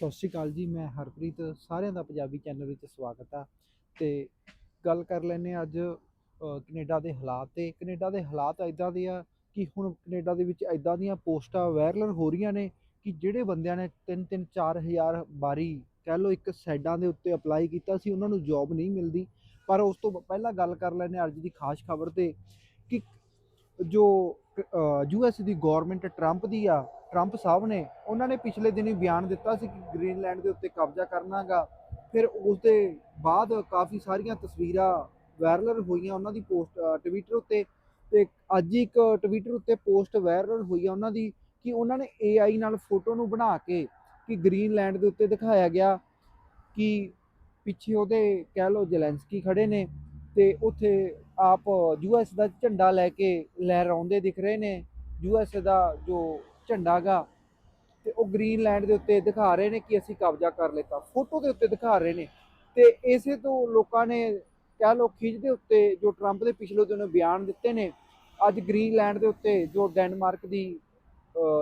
ਸਤਿ ਸ਼੍ਰੀ ਅਕਾਲ ਜੀ ਮੈਂ ਹਰਪ੍ਰੀਤ ਸਾਰਿਆਂ ਦਾ ਪੰਜਾਬੀ ਚੈਨਲ ਵਿੱਚ ਸਵਾਗਤ ਆ ਤੇ ਗੱਲ ਕਰ ਲੈਨੇ ਅੱਜ ਅ, ਕੈਨੇਡਾ ਦੇ ਹਾਲਾਤ ਤੇ। ਕੈਨੇਡਾ ਦੇ ਹਾਲਾਤ ਇਦਾਂ ਦੇ ਆ ਕਿ ਹੁਣ ਕੈਨੇਡਾ ਦੇ ਵਿੱਚ ਇਦਾਂ ਦੀਆਂ ਪੋਸਟਾਂ ਵਾਇਰਲ ਹੋ ਰਹੀਆਂ ਨੇ ਕਿ ਜਿਹੜੇ ਬੰਦਿਆਂ ਨੇ 3-3 4000 ਵਾਰੀ ਕਹਿ ਲਓ ਇੱਕ ਸਾਈਡਾਂ ਦੇ ਉੱਤੇ ਅਪਲਾਈ ਕੀਤਾ ਸੀ ਉਹਨਾਂ ਨੂੰ ਜੌਬ ਨਹੀਂ ਮਿਲਦੀ। ਪਰ ਉਸ ਤੋਂ ਪਹਿਲਾਂ ਗੱਲ ਕਰ ਲੈਨੇ ਅੱਜ ਦੀ ਖਾਸ ਖਬਰ ਤੇ ਕਿ ਜੋ ਯੂ ਐਸ ਦੀ ਗਵਰਨਮੈਂਟ ਟਰੰਪ ਦੀ ਆ ਟਰੰਪ ਸਾਹਿਬ ਨੇ, ਉਹਨਾਂ ਨੇ ਪਿਛਲੇ ਦਿਨੀ ਬਿਆਨ ਦਿੱਤਾ ਸੀ ਕਿ ਗ੍ਰੀਨਲੈਂਡ ਦੇ ਉੱਤੇ ਕਬਜ਼ਾ ਕਰਨਾਗਾ। ਫਿਰ ਉਸ ਦੇ ਬਾਅਦ ਕਾਫੀ ਸਾਰੀਆਂ ਤਸਵੀਰਾਂ ਵਾਇਰਲ ਹੋਈਆਂ ਉਹਨਾਂ ਦੀ ਪੋਸਟ ਟਵਿੱਟਰ ਉੱਤੇ ਤੇ ਅੱਜ ਹੀ ਇੱਕ ਟਵਿੱਟਰ ਉੱਤੇ ਪੋਸਟ ਵਾਇਰਲ ਹੋਈ ਆ ਉਹਨਾਂ ਦੀ ਕਿ ਉਹਨਾਂ ਨੇ AI ਨਾਲ ਫੋਟੋ ਨੂੰ ਬਣਾ ਕੇ ਕਿ ਗ੍ਰੀਨਲੈਂਡ ਦੇ ਉੱਤੇ ਦਿਖਾਇਆ ਗਿਆ ਕਿ ਪਿੱਛੇ ਉਹਦੇ ਕਹਿ ਲਓ ਜੈਲੈਂਸਕੀ ਖੜੇ ਨੇ ਤੇ ਉੱਥੇ ਆਪ ਯੂਐਸ ਦਾ ਝੰਡਾ ਲੈ ਕੇ ਲਹਿਰਾਉਂਦੇ ਦਿਖ ਰਹੇ ਨੇ। ਯੂਐਸ ਦਾ ਜੋ ਝੰਡਾ ਗਾ ਤੇ ਉਹ ਗ੍ਰੀਨਲੈਂਡ ਦੇ ਉੱਤੇ ਦਿਖਾ ਰਹੇ ਨੇ ਕਿ ਅਸੀਂ ਕਬਜ਼ਾ ਕਰ ਲਿੱਤਾ। ਫੋਟੋ ਦੇ ਉੱਤੇ ਦਿਖਾ ਰਹੇ ਨੇ ਤੇ ਇਸੇ ਤੋਂ ਲੋਕਾਂ ਨੇ ਕਹਿ ਲਓ ਖਿੱਚ ਦੇ ਉੱਤੇ ਜੋ ਟਰੰਪ ਦੇ ਪਿਛਲੇ ਦਿਨ ਬਿਆਨ ਦਿੱਤੇ ਨੇ, ਅੱਜ ਗ੍ਰੀਨਲੈਂਡ ਦੇ ਉੱਤੇ ਜੋ ਡੈਨਮਾਰਕ ਦੀ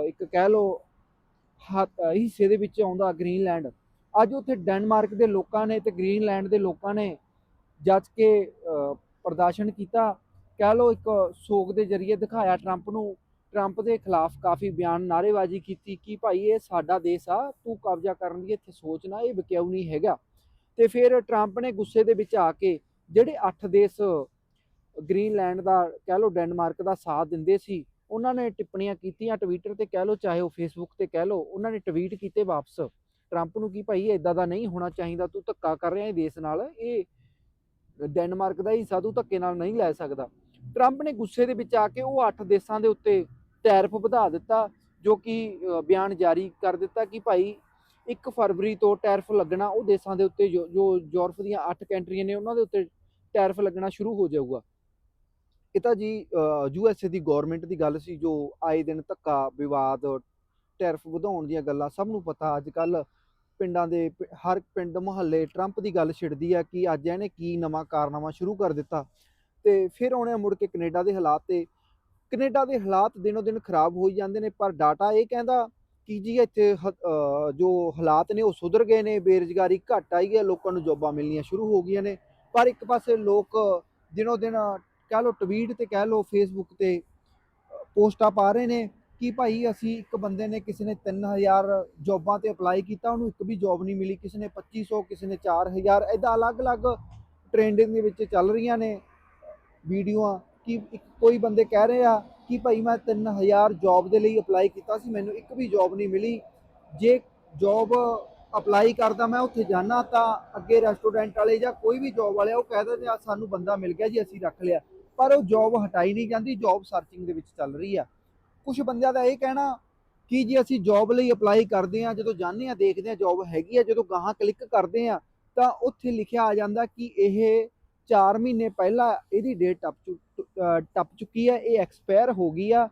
ਇੱਕ ਕਹਿ ਲਓ ਹਿੱਸੇ ਦੇ ਵਿੱਚ ਆਉਂਦਾ ਗ੍ਰੀਨਲੈਂਡ ਅੱਜ ਉੱਥੇ ਡੈਨਮਾਰਕ ਦੇ ਲੋਕਾਂ ਨੇ ਤੇ ਗ੍ਰੀਨਲੈਂਡ ਦੇ ਲੋਕਾਂ ਨੇ ਜੱਜ ਕੇ ਪ੍ਰਦਰਸ਼ਨ ਕੀਤਾ। ਕਹਿ ਲਓ ਇੱਕ ਸੋਗ ਦੇ ਜ਼ਰੀਏ ਦਿਖਾਇਆ ਟਰੰਪ ਨੂੰ ਟਰੰਪ ਦੇ ਖਿਲਾਫ ਕਾਫੀ ਬਿਆਨ ਨਾਅਰੇਬਾਜ਼ੀ ਕੀਤੀ ਕਿ ਭਾਈ ਇਹ ਸਾਡਾ ਦੇਸ਼ ਆ, ਤੂੰ ਕਬਜ਼ਾ ਕਰਨ ਦੀ ਇੱਥੇ ਸੋਚਣਾ ਇਹ ਵਿਕਿਆਊ ਨਹੀਂ ਹੈਗਾ। ਤੇ ਫਿਰ ਟਰੰਪ ਨੇ ਗੁੱਸੇ ਦੇ ਵਿੱਚ ਆ ਕੇ ਜਿਹੜੇ 8 ਦੇਸ਼ ਗ੍ਰੀਨਲੈਂਡ ਦਾ ਕਹਿ ਲਓ ਡੈਨਮਾਰਕ ਦਾ ਸਾਥ ਦਿੰਦੇ ਸੀ, ਉਹਨਾਂ ਨੇ ਟਿੱਪਣੀਆਂ ਕੀਤੀਆਂ ਟਵਿੱਟਰ ਤੇ ਕਹਿ ਲਓ, ਚਾਹੇ ਉਹ ਫੇਸਬੁੱਕ ਤੇ ਕਹਿ ਲਓ, ਉਹਨਾਂ ਨੇ ਟਵੀਟ ਕੀਤੇ ਵਾਪਸ। ਟਰੰਪ ਨੂੰ ਕੀ ਭਾਈ ਇਦਾਂ ਦਾ ਨਹੀਂ ਹੋਣਾ ਚਾਹੀਦਾ, ਤੂੰ ਧੱਕਾ ਕਰ ਰਿਹਾ ਇਹ ਦੇਸ਼ ਨਾਲ, ਇਹ ਡੈਨਮਾਰਕ ਦਾ ਹਿੱਸਾ ਤੂੰ ਧੱਕੇ ਨਾਲ ਨਹੀਂ ਲੈ ਸਕਦਾ। ਟਰੰਪ ਨੇ ਗੁੱਸੇ ਦੇ ਵਿੱਚ ਆ ਕੇ ਉਹ 8 ਦੇਸ਼ਾਂ ਦੇ ਉੱਤੇ ਟੈਰਫ ਵਧਾ ਦਿੱਤਾ, ਜੋ ਕਿ ਬਿਆਨ ਜਾਰੀ ਕਰ ਦਿੱਤਾ ਕਿ ਭਾਈ 1 ਫਰਵਰੀ ਤੋਂ ਟੈਰਫ ਲੱਗਣਾ ਉਹ ਦੇਸ਼ਾਂ ਦੇ ਉੱਤੇ ਜੋ ਜੋ ਯੂਰਪ ਦੀਆਂ 8 ਕੰਟਰੀਆਂ ਨੇ ਉਹਨਾਂ ਦੇ ਉੱਤੇ ਟੈਰਫ ਲੱਗਣਾ ਸ਼ੁਰੂ ਹੋ ਜਾਊਗਾ। ਇਹ ਤਾਂ ਜੀ ਯੂ ਐਸ ਏ ਦੀ ਗਵਰਨਮੈਂਟ ਦੀ ਗੱਲ ਸੀ, ਜੋ ਆਏ ਦਿਨ ਧੱਕਾ, ਵਿਵਾਦ, ਟੈਰਫ ਵਧਾਉਣ ਦੀਆਂ ਗੱਲਾਂ ਸਭ ਨੂੰ ਪਤਾ। ਅੱਜ ਕੱਲ ਪਿੰਡਾਂ ਦੇ ਪ- ਹਰ ਪਿੰਡ ਮੁਹੱਲੇ ਟਰੰਪ ਦੀ ਗੱਲ ਛਿੜਦੀ ਆ ਕਿ ਅੱਜ ਇਹਨੇ ਕੀ ਨਵਾਂ ਕਾਰਨਾਮਾ ਸ਼ੁਰੂ ਕਰ ਦਿੱਤਾ। ਤੇ ਫਿਰ ਉਹਨੇ ਮੁੜ ਕੇ ਕੈਨੇਡਾ ਦੇ ਹਾਲਾਤ ਤੇ ਕੈਨੇਡਾ ਦੇ ਹਾਲਾਤ ਦਿਨੋ ਦਿਨ ਖਰਾਬ ਹੋਈ ਜਾਂਦੇ ਨੇ, ਪਰ ਡਾਟਾ ਇਹ ਕਹਿੰਦਾ ਕਿ ਜੀ ਇੱਥੇ ਹ- ਜੋ ਹਾਲਾਤ ਨੇ ਉਹ ਸੁਧਰ ਗਏ ਨੇ, ਬੇਰੁਜ਼ਗਾਰੀ ਘਟ ਆਈ ਹੈ, ਲੋਕਾਂ ਨੂੰ ਜੋਬਾਂ ਮਿਲਣੀਆਂ ਸ਼ੁਰੂ ਹੋ ਗਈਆਂ ਨੇ, ਪਰ ਇੱਕ ਪਾਸੇ ਲੋਕ ਦਿਨੋ ਦਿਨ ਕਹਿ ਲਓ ਟਵੀਟ ਤੇ ਕਹਿ ਲਓ ਫੇਸਬੁੱਕ ਤੇ ਪੋਸਟਾਂ ਪਾ ਰਹੇ ਨੇ ਕਿ ਭਾਈ ਅਸੀਂ ਇੱਕ ਬੰਦੇ ਨੇ ਕਿਸੇ ਨੇ 3000 ਜੌਬਾਂ ਤੇ ਅਪਲਾਈ ਕੀਤਾ, ਉਹਨੂੰ ਇੱਕ ਵੀ ਜੌਬ ਨਹੀਂ ਮਿਲੀ, ਕਿਸੇ ਨੇ 2500 ਕਿਸੇ ਨੇ 4000 ਐਦਾਂ ਅਲੱਗ-ਅਲੱਗ ਟ੍ਰੈਂਡਿੰਗ ਦੇ ਵਿੱਚ ਚੱਲ ਰਹੀਆਂ ਨੇ ਵੀਡੀਓਆਂ ਕਿ ਇੱਕ ਕੋਈ ਬੰਦੇ ਕਹਿ ਰਹੇ ਆ ਕਿ ਭਾਈ ਮੈਂ 3000 ਜੌਬ ਦੇ ਲਈ ਅਪਲਾਈ ਕੀਤਾ ਸੀ ਮੈਨੂੰ ਇੱਕ ਵੀ ਜੌਬ ਨਹੀਂ ਮਿਲੀ। ਜੇ ਜੌਬ ਅਪਲਾਈ ਕਰਦਾ ਮੈਂ ਉੱਥੇ ਜਾਣਾ ਤਾਂ ਅੱਗੇ ਰੈਸਟੋਰੈਂਟ ਵਾਲੇ ਜਾਂ ਕੋਈ ਵੀ ਜੌਬ ਵਾਲੇ ਆ, ਉਹ ਕਹਿ ਦਿੰਦੇ ਆ ਸਾਨੂੰ ਬੰਦਾ ਮਿਲ ਗਿਆ ਜੀ ਅਸੀਂ ਰੱਖ ਲਿਆ। ਪਰ ਉਹ ਜੌਬ ਹਟਾਈ ਨਹੀਂ ਜਾਂਦੀ ਜੌਬ ਸਰਚਿੰਗ ਦੇ ਵਿੱਚ ਚੱਲ ਰਹੀ ਆ। ਕੁਝ ਬੰਦਿਆਂ ਦਾ ਇਹ ਕਹਿਣਾ ਕਿ ਜੀ ਅਸੀਂ ਜੌਬ ਲਈ ਅਪਲਾਈ ਕਰਦੇ ਆ ਜਦੋਂ ਜਾਂਦੇ ਆ ਦੇਖਦੇ ਆ ਜੌਬ ਹੈਗੀ ਆ ਜਦੋਂ ਗਾਹਾਂ ਕਲਿੱਕ ਕਰਦੇ ਆ ਤਾਂ ਉੱਥੇ ਲਿਖਿਆ ਆ ਜਾਂਦਾ ਕਿ ਇਹ 4 ਮਹੀਨੇ ਪਹਿਲਾਂ ਇਹਦੀ ਡੇਟ ਟੱਪ ਚੁ- ਟੱਪ ਚੁੱਕੀ ਹੈ ਇਹ ਐਕਸਪਾਇਰ ਹੋ ਗਈ ਆ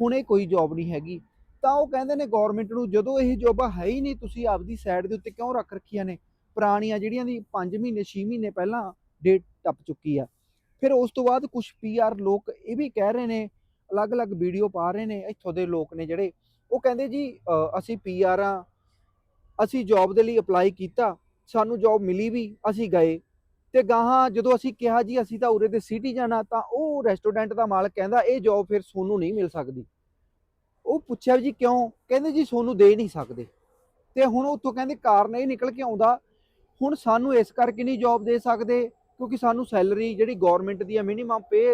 ਹੁਣ ਇਹ ਕੋਈ ਜੌਬ ਨਹੀਂ ਹੈਗੀ। ਤਾਂ ਉਹ ਕਹਿੰਦੇ ਨੇ ਗਵਰਨਮੈਂਟ ਨੂੰ ਜਦੋਂ ਇਹ ਜੌਬਾਂ ਹੈ ਹੀ ਨਹੀਂ ਤੁਸੀਂ ਆਪਦੀ ਸਾਈਡ ਦੇ ਉੱਤੇ ਕਿਉਂ ਰੱਖ ਰੱਖੀਆਂ ਨੇ? ਪੁਰਾਣੀਆਂ ਜਿਹੜੀਆਂ ਦੀ 5 ਮਹੀਨੇ 6 ਮਹੀਨੇ ਪਹਿਲਾਂ ਡੇਟ ਟੱਪ ਚੁੱਕੀ ਆ। ਫਿਰ ਉਸ ਤੋਂ ਬਾਅਦ ਕੁਝ ਪੀਆਰ ਲੋਕ ਇਹ ਵੀ ਕਹਿ ਰਹੇ ਨੇ ਅਲੱਗ-ਅਲੱਗ ਵੀਡੀਓ ਪਾ ਰਹੇ ਨੇ ਇੱਥੋਂ ਦੇ ਲੋਕ ਨੇ ਜਿਹੜੇ ਉਹ ਕਹਿੰਦੇ ਜੀ ਅ, ਅਸੀਂ ਪੀਆਰ ਆ ਅਸੀਂ ਜੌਬ ਦੇ ਲਈ ਅਪਲਾਈ ਕੀਤਾ ਸਾਨੂੰ ਜੌਬ ਮਿਲੀ ਵੀ ਅਸੀਂ ਗਏ। ਤੇ ਗਾਹਾਂ ਜਦੋਂ ਅਸੀਂ ਕਿਹਾ ਜੀ, ਅਸੀਂ ਤਾਂ ਉਰੇ ਦੇ ਸਿਟੀ ਜਾਣਾ, ਤਾਂ ਉਹ ਰੈਸਟੋਰੈਂਟ ਦਾ ਮਾਲਕ ਕਹਿੰਦਾ, ਇਹ ਜੌਬ ਫਿਰ ਸੋਨੂੰ ਨਹੀਂ ਮਿਲ ਸਕਦੀ। ਉਹ ਪੁੱਛਿਆ ਜੀ ਕਿਉਂ? ਕਹਿੰਦੇ ਜੀ ਸੋਨੂੰ ਦੇ ਨਹੀਂ ਸਕਦੇ। ਤੇ ਹੁਣ ਉੱਥੋਂ ਕਹਿੰਦੇ ਕਾਰਨ ਇਹ ਨਿਕਲ ਕੇ ਆਉਂਦਾ। ਹੁਣ ਸਾਨੂੰ ਇਸ ਕਰਕੇ ਨਹੀਂ ਜੌਬ ਦੇ ਸਕਦੇ, ਕਿਉਂਕਿ ਸਾਨੂੰ ਸੈਲਰੀ ਜਿਹੜੀ ਗਵਰਨਮੈਂਟ ਦੀ ਆ ਮਿਨੀਮਮ ਪੇ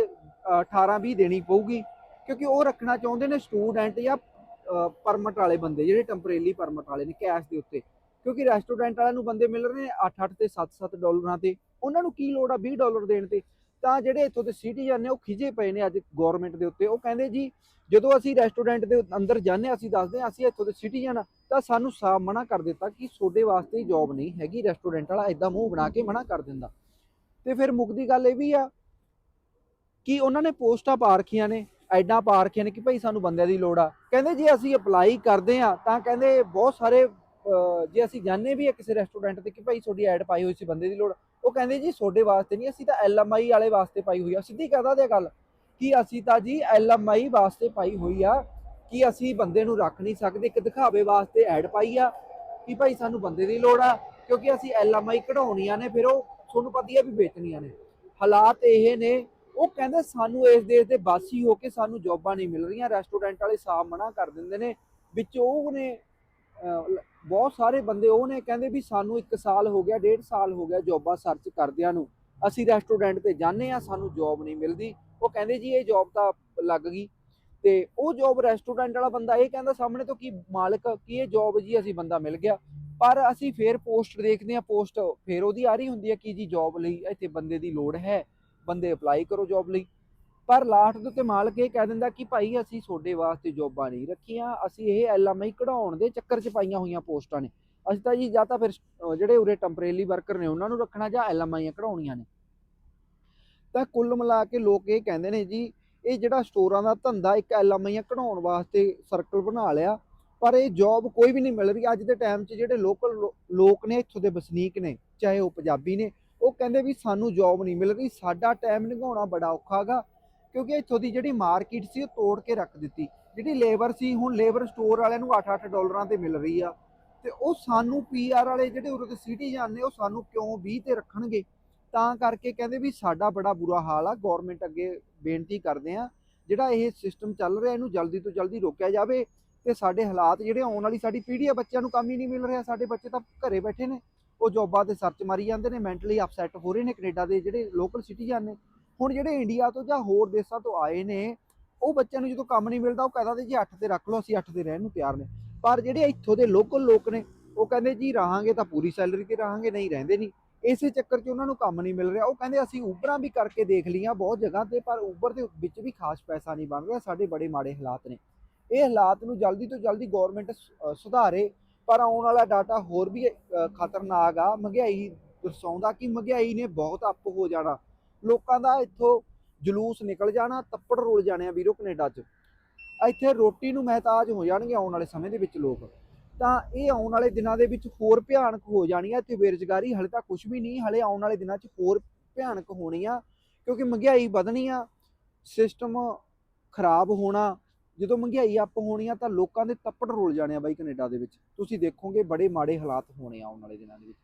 18 20 ਦੇਣੀ ਪਊਗੀ। ਕਿਉਂਕਿ ਉਹ ਰੱਖਣਾ ਚਾਹੁੰਦੇ ਨੇ ਸਟੂਡੈਂਟ ਜਾਂ ਪਰਮਿਟ ਵਾਲੇ ਬੰਦੇ, ਜਿਹੜੇ ਟੈਂਪਰੇਰੀ ਪਰਮਿਟ ਵਾਲੇ ਨੇ ਕੈਸ਼ ਦੇ ਉੱਤੇ। ਕਿਉਂਕਿ ਰੈਸਟੋਰੈਂਟ ਵਾਲਿਆਂ ਨੂੰ ਬੰਦੇ ਮਿਲ ਰਹੇ ਨੇ 8-8 ਤੇ 7-7 ਡਾਲਰਾਂ ਤੇ। ਉਹਨਾਂ ਨੂੰ ਕੀ ਲੋੜ ਆ 20 ਡਾਲਰ ਦੇਣ ਤੇ? ਤਾਂ ਜਿਹੜੇ ਇੱਥੋਂ ਦੇ ਸਿਟੀਜ਼ਨ ਨੇ ਉਹ ਖਿਜੇ ਪਏ ਨੇ ਅੱਜ ਗਵਰਨਮੈਂਟ ਦੇ ਉੱਤੇ। ਉਹ ਕਹਿੰਦੇ ਜੀ, ਜਦੋਂ ਅਸੀਂ ਰੈਸਟੋਰੈਂਟ ਦੇ ਅੰਦਰ ਜਾਂਦੇ ਹਾਂ, ਅਸੀਂ ਦੱਸਦੇ ਹਾਂ, ਅਸੀਂ ਇੱਥੋਂ ਦੇ ਸਿਟੀਜ਼ਨ ਤਾਂ ਸਾਨੂੰ ਸਾਫ਼ ਮਨਾ ਕਰ ਦਿੱਤਾ ਕਿ ਤੁਹਾਡੇ ਵਾਸਤੇ ਜੌਬ ਨਹੀਂ ਹੈਗੀ ਰੈਸਟੋਰੈਂਟ ਵਾਲਾ ਇਦਾਂ ਮੂੰਹ ਬਣਾ ਕੇ ਮਨਾ ਕਰ ਦਿੰਦਾ। ਤੇ ਫਿਰ ਮੁੱਕਦੀ ਗੱਲ ਇਹ ਵੀ ਆ ਕਿ ਉਹਨਾਂ ਨੇ ਪੋਸਟਾਂ ਪਾ ਰੱਖੀਆਂ ਨੇ, ਐਡਾਂ ਪਾ ਰੱਖੀਆਂ ਨੇ ਕਿ ਭਾਈ ਸਾਨੂੰ ਬੰਦਿਆਂ ਦੀ ਲੋੜ ਆ। ਕਹਿੰਦੇ ਜੇ ਅਸੀਂ ਅਪਲਾਈ ਕਰਦੇ ਆ ਤਾਂ ਕਹਿੰਦੇ ਬਹੁਤ ਸਾਰੇ ਜੇ ਅਸੀਂ ਜਾਣਦੇ ਵੀ ਆ ਕਿਸੇ ਰੈਸਟੋਰੈਂਟ ਤੇ ਕਿ ਭਾਈ ਤੁਹਾਡੀ ਐਡ ਪਾਈ ਹੋਈ ਸੀ, ਬੰਦੇ ਦੀ ਲੋੜ ਉਹ ਕਹਿੰਦੇ ਜੀ ਤੁਹਾਡੇ ਵਾਸਤੇ ਨਹੀਂ, ਅਸੀਂ ਤਾਂ ਐਲਐਮਆਈ ਵਾਲੇ ਵਾਸਤੇ ਪਾਈ ਹੋਈ ਆ। ਸਿੱਧੀ ਕਹਦਾ ਦੇ ਗੱਲ ਕਿ ਅਸੀਂ ਤਾਂ ਜੀ ਐਲਐਮਆਈ ਵਾਸਤੇ ਪਾਈ ਹੋਈ ਆ ਕਿ ਅਸੀਂ ਬੰਦੇ ਨੂੰ ਰੱਖ ਨਹੀਂ ਸਕਦੇ। ਇੱਕ ਦਿਖਾਵੇ ਵਾਸਤੇ ਐਡ ਪਾਈ ਆ ਕਿ ਭਾਈ ਸਾਨੂੰ ਬੰਦੇ ਦੀ ਲੋੜ ਆ, ਕਿਉਂਕਿ ਅਸੀਂ ਐਲਐਮਆਈ ਕਢਾਉਣੀਆਂ ਨੇ, ਫਿਰ ਉਹ ਤੁਹਾਨੂੰ ਪਤਾ ਹੀ ਵੀ ਵੇਚਣੀਆਂ ਨੇ। ਹਾਲਾਤ ਇਹ ਨੇ, ਉਹ ਕਹਿੰਦੇ ਸਾਨੂੰ ਇਸ ਦੇਸ਼ ਦੇ ਵਾਸੀ ਹੋ ਕੇ ਸਾਨੂੰ ਜੌਬਾਂ ਨਹੀਂ ਮਿਲ ਰਹੀਆਂ। ਰੈਸਟੋਰੈਂਟ ਵਾਲੇ ਸਾਫ਼ ਮਨਾ ਕਰ ਦਿੰਦੇ ਨੇ, ਵਿੱਚ ਉਹ ਨੇ ਬਹੁਤ ਸਾਰੇ ਬੰਦੇ ਉਹ ਨੇ ਕਹਿੰਦੇ ਵੀ ਸਾਨੂੰ 1 ਸਾਲ ਹੋ ਗਿਆ 1.5 ਸਾਲ ਹੋ ਗਿਆ ਜੌਬਾਂ ਸਰਚ ਕਰਦਿਆਂ ਨੂੰ। ਅਸੀਂ ਰੈਸਟੋਰੈਂਟ ਤੇ ਜਾਂਦੇ ਆ ਸਾਨੂੰ ਜੌਬ ਨਹੀਂ ਮਿਲਦੀ। ਉਹ ਕਹਿੰਦੇ ਜੀ ਇਹ ਜੌਬ ਤਾਂ ਲੱਗ ਗਈ। ਤੇ ਉਹ ਜੌਬ ਰੈਸਟੋਰੈਂਟ ਵਾਲਾ ਬੰਦਾ ਇਹ ਕਹਿੰਦਾ ਸਾਹਮਣੇ ਤੋਂ ਕਿ ਮਾਲਕ ਕੀ ਇਹ ਜੌਬ ਜੀ ਅਸੀਂ ਬੰਦਾ ਮਿਲ ਗਿਆ। ਪਰ ਅਸੀਂ ਫੇਰ ਪੋਸਟ ਦੇਖਦੇ ਆ ਪੋਸਟ ਫੇਰ ਉਹਦੀ ਆ ਰਹੀ ਹੁੰਦੀ ਹੈ ਕਿ ਜੀ ਜੌਬ ਲਈ ਇੱਥੇ ਬੰਦੇ ਦੀ ਲੋੜ ਹੈ। ਬੰਦੇ ਅਪਲਾਈ ਕਰੋ ਜੌਬ ਲਈ। ਪਰ ਲਾਸਟ ਦੇ ਉੱਤੇ ਮਾਲਕ ਇਹ ਕਹਿ ਦਿੰਦਾ ਕਿ ਭਾਈ ਅਸੀਂ ਤੁਹਾਡੇ ਵਾਸਤੇ ਜੋਬਾਂ ਨਹੀਂ ਰੱਖੀਆਂ, ਅਸੀਂ ਇਹ ਐਲਐਮਆਈ ਕਢਾਉਣ ਦੇ ਚੱਕਰ 'ਚ ਪਾਈਆਂ ਹੋਈਆਂ ਪੋਸਟਾਂ ਨੇ। ਅਸੀਂ ਤਾਂ ਜੀ ਜਾਂ ਤਾਂ ਫਿਰ ਜਿਹੜੇ ਉਰੇ ਟੈਂਪਰੇਰੀ ਵਰਕਰ ਨੇ ਉਹਨਾਂ ਨੂੰ ਰੱਖਣਾ ਜਾਂ ਐਲਐਮਆਈਆਂ ਕਢਾਉਣੀਆਂ ਨੇ। ਤਾਂ ਕੁੱਲ ਮਿਲਾ ਕੇ ਲੋਕ ਇਹ ਕਹਿੰਦੇ ਨੇ ਜੀ, ਇਹ ਜਿਹੜਾ ਸਟੋਰਾਂ ਦਾ ਧੰਦਾ ਇੱਕ ਐਲਐਮਆਈਆਂ ਕਢਾਉਣ ਵਾਸਤੇ ਸਰਕਲ ਬਣਾ ਲਿਆ, ਪਰ ਇਹ ਜੌਬ ਕੋਈ ਵੀ ਨਹੀਂ ਮਿਲ ਰਹੀ। ਅੱਜ ਦੇ ਟਾਈਮ 'ਚ ਜਿਹੜੇ ਲੋਕਲ ਲੋਕ ਨੇ ਇੱਥੋਂ ਦੇ ਵਸਨੀਕ ਨੇ, ਚਾਹੇ ਉਹ ਪੰਜਾਬੀ ਨੇ, ਉਹ ਕਹਿੰਦੇ ਵੀ ਸਾਨੂੰ ਜੌਬ ਨਹੀਂ ਮਿਲ ਰਹੀ, ਸਾਡਾ ਟਾਈਮ ਲੰਘਾਉਣਾ ਬੜਾ ਔਖਾ ਗਾ ਕਿਉਂਕਿ ਇੱਥੋਂ ਦੀ ਜਿਹੜੀ ਮਾਰਕੀਟ ਸੀ ਉਹ ਤੋੜ ਕੇ ਰੱਖ ਦਿੱਤੀ। ਜਿਹੜੀ ਲੇਬਰ ਸੀ, ਹੁਣ ਲੇਬਰ ਸਟੋਰ ਵਾਲਿਆਂ ਨੂੰ 8-8 ਡਾਲਰਾਂ ਤੇ ਮਿਲ ਰਹੀ ਆ। ਤੇ ਉਹ ਸਾਨੂੰ ਪੀਆਰ ਵਾਲੇ ਜਿਹੜੇ ਉਰੇ ਦੇ ਸਿਟੀਜ਼ਨ ਨੇ, ਉਹ ਸਾਨੂੰ ਕਿਉਂ 20 ਤੇ ਰੱਖਣਗੇ? ਤਾਂ ਕਰਕੇ ਕਹਿੰਦੇ ਵੀ ਸਾਡਾ ਬੜਾ ਬੁਰਾ ਹਾਲ ਆ ਗਵਰਨਮੈਂਟ ਅੱਗੇ ਬੇਨਤੀ ਕਰਦੇ ਆ, ਜਿਹੜਾ ਇਹ ਸਿਸਟਮ ਚੱਲ ਰਿਹਾ, ਇਹਨੂੰ ਜਲਦੀ ਤੋਂ ਜਲਦੀ ਰੋਕਿਆ ਜਾਵੇ ਤੇ ਸਾਡੇ ਹਾਲਾਤ ਜਿਹੜੇ ਆਉਣ ਵਾਲੀ ਸਾਡੀ ਪੀੜ੍ਹੀ ਆ, ਬੱਚਿਆਂ ਨੂੰ ਕੰਮ ਹੀ ਨਹੀਂ ਮਿਲ ਰਿਹਾ। ਸਾਡੇ ਬੱਚੇ ਤਾਂ ਘਰੇ ਬੈਠੇ ਨੇ, ਉਹ ਜੋਬਾਂ ਤੇ ਸਰਚ ਮਾਰੀ ਜਾਂਦੇ ਨੇ ਮੈਂਟਲੀ ਅਪਸੈਟ ਹੋ ਰਹੇ ਨੇ ਕੈਨੇਡਾ ਦੇ ਜਿਹੜੇ ਲੋਕਲ ਸਿਟੀਜ਼ਨ ਨੇ। ਹੁਣ ਜਿਹੜੇ ਇੰਡੀਆ ਤੋਂ ਜਾਂ ਹੋਰ ਦੇਸ਼ਾਂ ਤੋਂ ਆਏ ਨੇ, ਉਹ ਬੱਚਿਆਂ ਨੂੰ ਜਦੋਂ ਕੰਮ ਨਹੀਂ ਮਿਲਦਾ, ਉਹ ਕਹਿੰਦਾ ਜੀ 8 ਤੇ ਰੱਖ ਲਓ, ਅਸੀਂ 8 ਤੇ ਰਹਿਣ ਨੂੰ ਤਿਆਰ ਨੇ। ਪਰ ਜਿਹੜੇ ਇੱਥੋਂ ਦੇ ਲੋਕਲ ਲੋਕ ਨੇ, ਉਹ ਕਹਿੰਦੇ ਜੀ ਰਹਾਂਗੇ ਤਾਂ ਪੂਰੀ ਸੈਲਰੀ ਤੇ ਰਹਾਂਗੇ, ਨਹੀਂ ਰਹਿੰਦੇ ਨਹੀਂ। ਇਸੇ ਚੱਕਰ 'ਚ ਉਹਨਾਂ ਨੂੰ ਕੰਮ ਨਹੀਂ ਮਿਲ ਰਿਹਾ। ਉਹ ਕਹਿੰਦੇ ਅਸੀਂ ਉਬਰਾਂ ਵੀ ਕਰਕੇ ਦੇਖ ਲਈਆਂ ਬਹੁਤ ਜਗ੍ਹਾ ਤੇ, ਪਰ ਉਬਰ ਦੇ ਵਿੱਚ ਵੀ ਖਾਸ ਪੈਸਾ ਨਹੀਂ ਬਣ ਰਿਹਾ। ਸਾਡੇ ਬੜੇ ਮਾੜੇ ਹਾਲਾਤ ਨੇ। ਇਹ ਹਾਲਾਤ ਨੂੰ ਜਲਦੀ ਤੋਂ ਜਲਦੀ ਗਵਰਨਮੈਂਟ ਸੁਧਾਰੇ। ਪਰ ਆਉਣ ਵਾਲਾ ਡਾਟਾ ਹੋਰ ਵੀ ਖਤਰਨਾਕ ਆ। ਮਹਿੰਗਾਈ, ਦਰਸਾਉਂਦਾ ਕਿ ਮਹਿੰਗਾਈ ਨੇ ਬਹੁਤ ਅੱਪ ਹੋ ਜਾਣਾ। ਲੋਕਾਂ ਦਾ ਇੱਥੋਂ ਜਲੂਸ ਨਿਕਲ ਜਾਣਾ, ਤੱਪੜ ਰੋਲ ਜਾਣੇ ਆ ਵੀਰੋ ਕੈਨੇਡਾ 'ਚ। ਇੱਥੇ ਰੋਟੀ ਨੂੰ ਮਹਿਤਾਜ ਹੋ ਜਾਣਗੇ ਆਉਣ ਵਾਲੇ ਸਮੇਂ ਦੇ ਵਿੱਚ ਲੋਕ। ਤਾਂ ਇਹ ਆਉਣ ਵਾਲੇ ਦਿਨਾਂ ਦੇ ਵਿੱਚ ਹੋਰ ਭਿਆਨਕ ਹੋ ਜਾਣੀ ਆ ਇੱਥੇ ਬੇਰੁਜ਼ਗਾਰੀ ਹਲੇ ਤਾਂ ਕੁਝ ਵੀ ਨਹੀਂ, ਹਲੇ ਆਉਣ ਵਾਲੇ ਦਿਨਾਂ 'ਚ ਹੋਰ ਭਿਆਨਕ ਹੋਣੀ ਆ ਕਿਉਂਕਿ ਮਹਿੰਗਾਈ ਵਧਣੀ ਆ ਸਿਸਟਮ ਖਰਾਬ ਹੋਣਾ, ਜਦੋਂ ਮਹਿੰਗਾਈ ਅੱਪ ਹੋਣੀ ਆ ਤਾਂ ਲੋਕਾਂ ਦੇ ਤੱਪੜ ਰੋਲ ਜਾਣੇ ਆ ਬਾਈ ਕੈਨੇਡਾ ਦੇ ਵਿੱਚ। ਤੁਸੀਂ ਦੇਖੋਗੇ ਬੜੇ ਮਾੜੇ ਹਾਲਾਤ ਹੋਣੇ ਆਉਣ ਵਾਲੇ ਦਿਨਾਂ ਦੇ ਵਿੱਚ।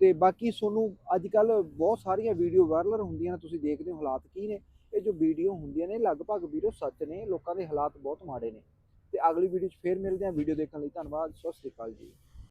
ਤੇ ਬਾਕੀ ਤੁਹਾਨੂੰ ਅੱਜ ਕੱਲ ਬਹੁਤ ਸਾਰੀਆਂ ਵੀਡੀਓ ਵਾਇਰਲ ਹੁੰਦੀਆਂ ਨੇ, ਤੁਸੀਂ ਦੇਖਦੇ ਹੋ ਹਾਲਾਤ ਕੀ ਨੇ। ਇਹ ਜੋ ਵੀਡੀਓ ਹੁੰਦੀਆਂ ਨੇ, ਲਗਭਗ ਵੀਰੋ ਸੱਚ ਨੇ, ਲੋਕਾਂ ਦੇ ਹਾਲਾਤ ਬਹੁਤ ਮਾੜੇ ਨੇ। ਤੇ ਅਗਲੀ ਵੀਡੀਓ 'ਚ ਫੇਰ ਮਿਲਦੇ ਹਾਂ, ਵੀਡੀਓ ਦੇਖਣ ਲਈ ਧੰਨਵਾਦ, ਸਤਿ ਸ੍ਰੀ ਅਕਾਲ ਜੀ।